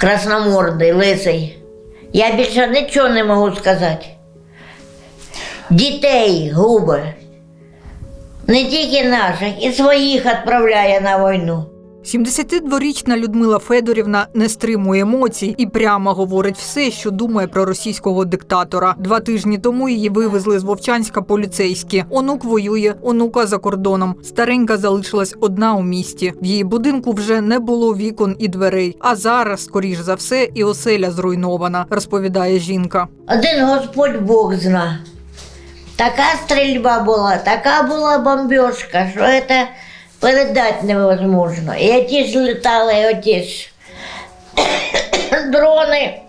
красномордий, лисий. Я більше нічого не можу сказати. Дітей губи. Не тільки наших, і своїх відправляє на війну. 72-річна Людмила Федорівна не стримує емоцій і прямо говорить все, що думає про російського диктатора. Два тижні тому її вивезли з Вовчанська поліцейські. Онук воює, онука за кордоном. Старенька залишилась одна у місті. В її будинку вже не було вікон і дверей. А зараз, скоріш за все, і оселя зруйнована, розповідає жінка. Один Господь Бог зна. Така стрільба була, така була бомбежка, що це передати невозможно. І ті ж літали, і оті ж дрони,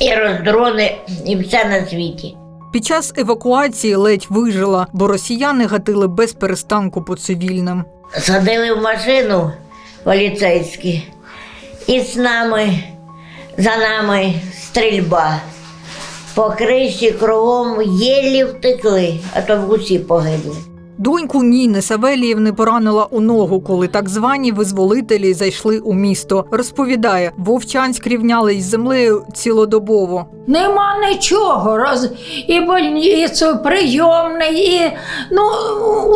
і роздрони, і все на світі. Під час евакуації ледь вижила, бо росіяни гатили без перестанку по цивільним. Садили в машину поліцейські, і з нами, за нами стрільба. По криші кругом єлі втекли, а то в усі погибли. Доньку Ніни Савеліївни поранила у ногу, коли так звані визволителі зайшли у місто. Розповідає, Вовчанськ рівняли із землею цілодобово. Нема нічого. Роз... І больницю, прийомний, і ну,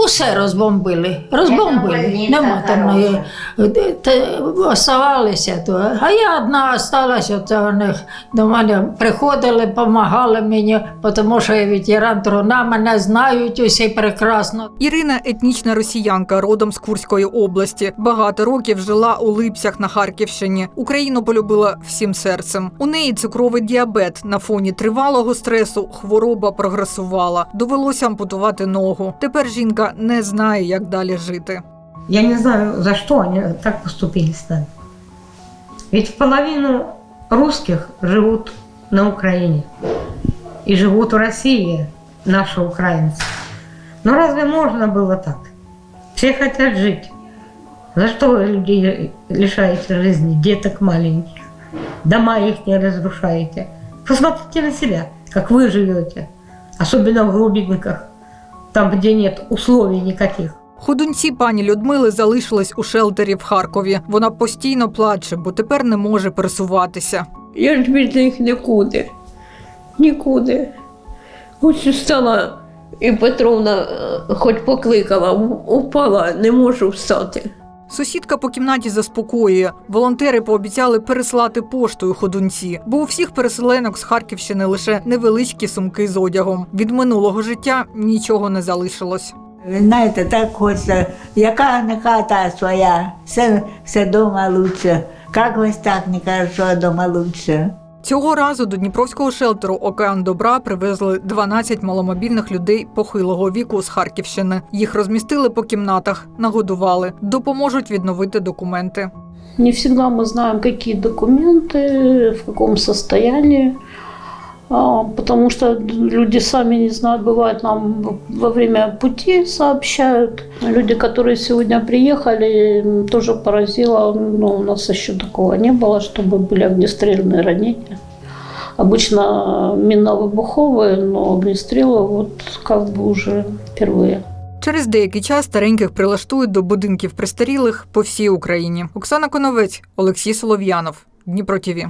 усе розбомбили. Розбомбили. Нема там хороша. Оставалися то. А я одна осталась, от вони до мене приходили, допомагали мені, тому що я ветеран труна, мене знають усі прекрасно. Ірина етнічна росіянка, родом з Курської області. Багато років жила у Липцях на Харківщині. Україну полюбила всім серцем. У неї цукровий діабет. На фоні тривалого стресу хвороба прогресувала. Довелося ампутувати ногу. Тепер жінка не знає, як далі жити. Я не знаю, за что они так поступили с нами. Ведь половину русских живут на Украине. И живут в России наши украинцы. Но разве можно было так? Все хотят жить. За что вы людей лишаете жизни, деток маленьких? Дома их не разрушаете. Посмотрите на себя, как вы живете. Особенно в глубинках, там, где нет условий никаких. Ходунці пані Людмили залишились у шелтері в Харкові. Вона постійно плаче, бо тепер не може пересуватися. Я ж від них нікуди. Нікуди. Хоч стала і Петровна, е, хоч покликала, упала, не можу встати. Сусідка по кімнаті заспокоює. Волонтери пообіцяли переслати поштою ходунці, бо у всіх переселенок з Харківщини лише невеличкі сумки з одягом. Від минулого життя нічого не залишилось. Знаєте, так хочеться, яка не хата своя, все, все дома лучше. Як ось так не кажуть, що дома лучше. Цього разу до Дніпровського шелтеру Океан Добра привезли 12 маломобільних людей похилого віку з Харківщини. Їх розмістили по кімнатах, нагодували, допоможуть відновити документи. Не завжди ми знаємо, які документи, в якому а, потому что люди сами не знают, бывает нам во время пути сообщают. Люди, которые сегодня приехали, м, тоже поразило, но у нас еще такого не было, чтобы были огнестрельные ранения. Обычно минно-выбуховые, но огнестрелы вот как бы уже впервые. Через деякий час стареньких прилаштують до будинків престарілих по всій Україні. Оксана Коновець, Олексій Солов'янов, Дніпро ТІВІ.